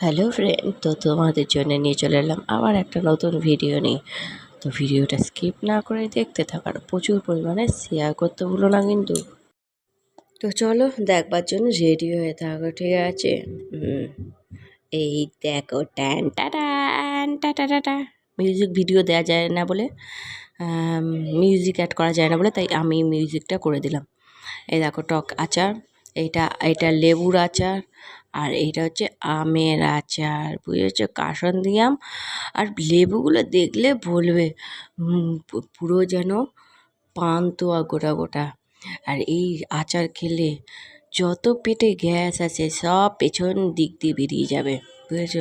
Hello friend, তো তোমাদের জন্য নিয়ে চলে এলাম আবার একটা নতুন ভিডিও নিয়ে। তো ভিডিওটা স্কিপ না করে দেখতে থাকার প্রচুর পরিমাণে শেয়ার করতে ভুলো না কিন্তু। তো চলো দেখবার জন্য রেডি হয়ে থাকো, ঠিক আছে? এই দেখো, ট্যান টাটান টাটা টাটা। মিউজিক ভিডিও দেওয়া যায় না বলে মিউজিক অ্যাড করা যায় না বলে, তাই আমি মিউজিকটা করে দিলাম। এই দেখো টক আচার এইটা এটা লেবুর আচার আর এইটা হচ্ছে আমের আচার, বুঝেছ? কাসন্দি আম আর লেবুগুলো দেখলে বলবে পুরো যেন পান্তুয়া গোটা গোটা। আর এই আচার খেলে যত পেটে গ্যাস আছে সব পেছন দিক দিয়ে বেরিয়ে যাবে, বুঝেছ?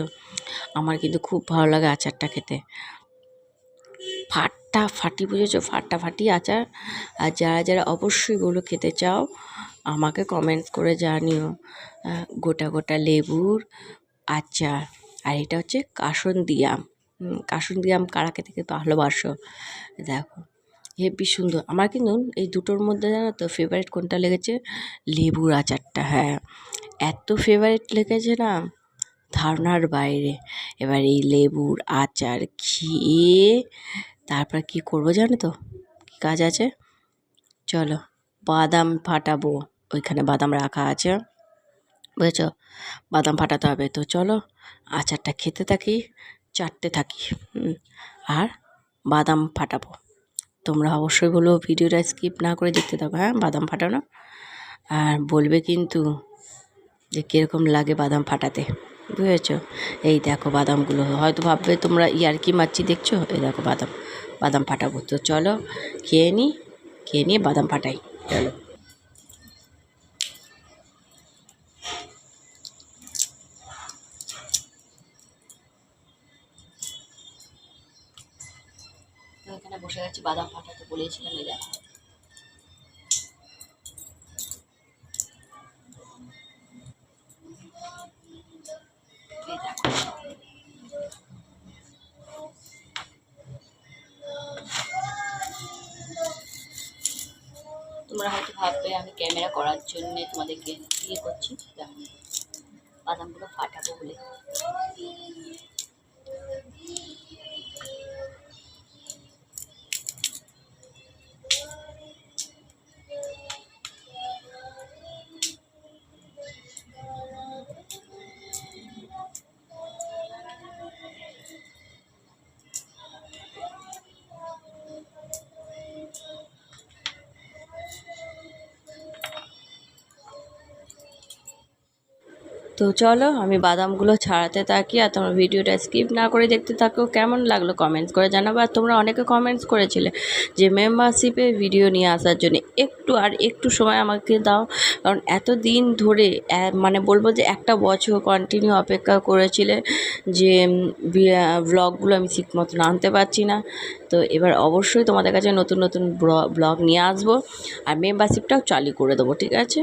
আমার কিন্তু খুব ভালো লাগে আচারটা খেতে। ফাট্টা ফাটি বুঝেছ? ফাট্টা ফাটি আচার। আর যারা যারা অবশ্যই ওগুলো খেতে চাও, আমাকে কমেন্ট করে জানিও। গোটা গোটা লেবুর আচার। আর এটা হচ্ছে কাসন্দি আম। কাসন্দি আম কারা খেতে খেতে ভালোবাসো? দেখো, হেবি সুন্দর। আমার কিন্তু এই দুটোর মধ্যে জানো তো ফেভারিট কোনটা লেগেছে? লেবুর আচারটা হ্যাঁ। এত ফেভারিট লেগেছে না, ধারণার বাইরে। এবার এই লেবুর আচার খেয়ে তারপর কি করব জানো তো? কী কাজ আছে? চলো, বাদাম ফাটাবো। ওইখানে বাদাম রাখা আছে। বুঝেছ? বাদাম ফাটাতে হবে। তো চলো, আচারটা খেতে থাকি, চাটতে থাকি আর বাদাম ফাটাবো। তোমরা অবশ্যই বলো ভিডিওটা স্কিপ না করে দেখতে থাকো হ্যাঁ বাদাম ফাটানো। আর বলবে কিন্তু যে কীরকম লাগে বাদাম ফাটাতে। বুঝেছ এই দেখো বাদামগুলো। হয়তো ভাববে তোমরা ইয়ারকি মারছি দেখছ? এই দেখো বাদাম। বাদাম ফাটাবো। তো চলো, খেয়ে নিই খেয়ে নিয়ে বাদাম ফাটাই। চলো। এখানে বসে গেছি বাদাম ফাটাতে বলেছিলাম, এই দেখো। তোমরা হয়তো ভাববে আমি ক্যামেরা করার জন্যে তোমাদেরকে ইয়ে করছি। বাদামগুলো ফাটাবো বলে। তো চলো, আমি বাদামগুলো ছাড়াতে থাকি আর তোমরা ভিডিওটা স্কিপ না করে দেখতে থাকো। কেমন লাগল কমেন্টস করে জানাব। আর তোমরা অনেকে কমেন্টস করেছিলে যে মেম্বারশিপে ভিডিও নিয়ে আসার জন্য একটু আর একটু সময় আমাকে দাও। কারণ এত দিন ধরে মানে বলব যে, একটা বছর কন্টিনিউ অপেক্ষা করেছিলে যে ব্লগগুলো আমি ঠিক মতন আনতে পারছি না। তো এবার অবশ্যই তোমাদের কাছে নতুন নতুন ব্লগ নিয়ে আসব। আর মেম্বারশিপটাও চালু করে দেবো, ঠিক আছে?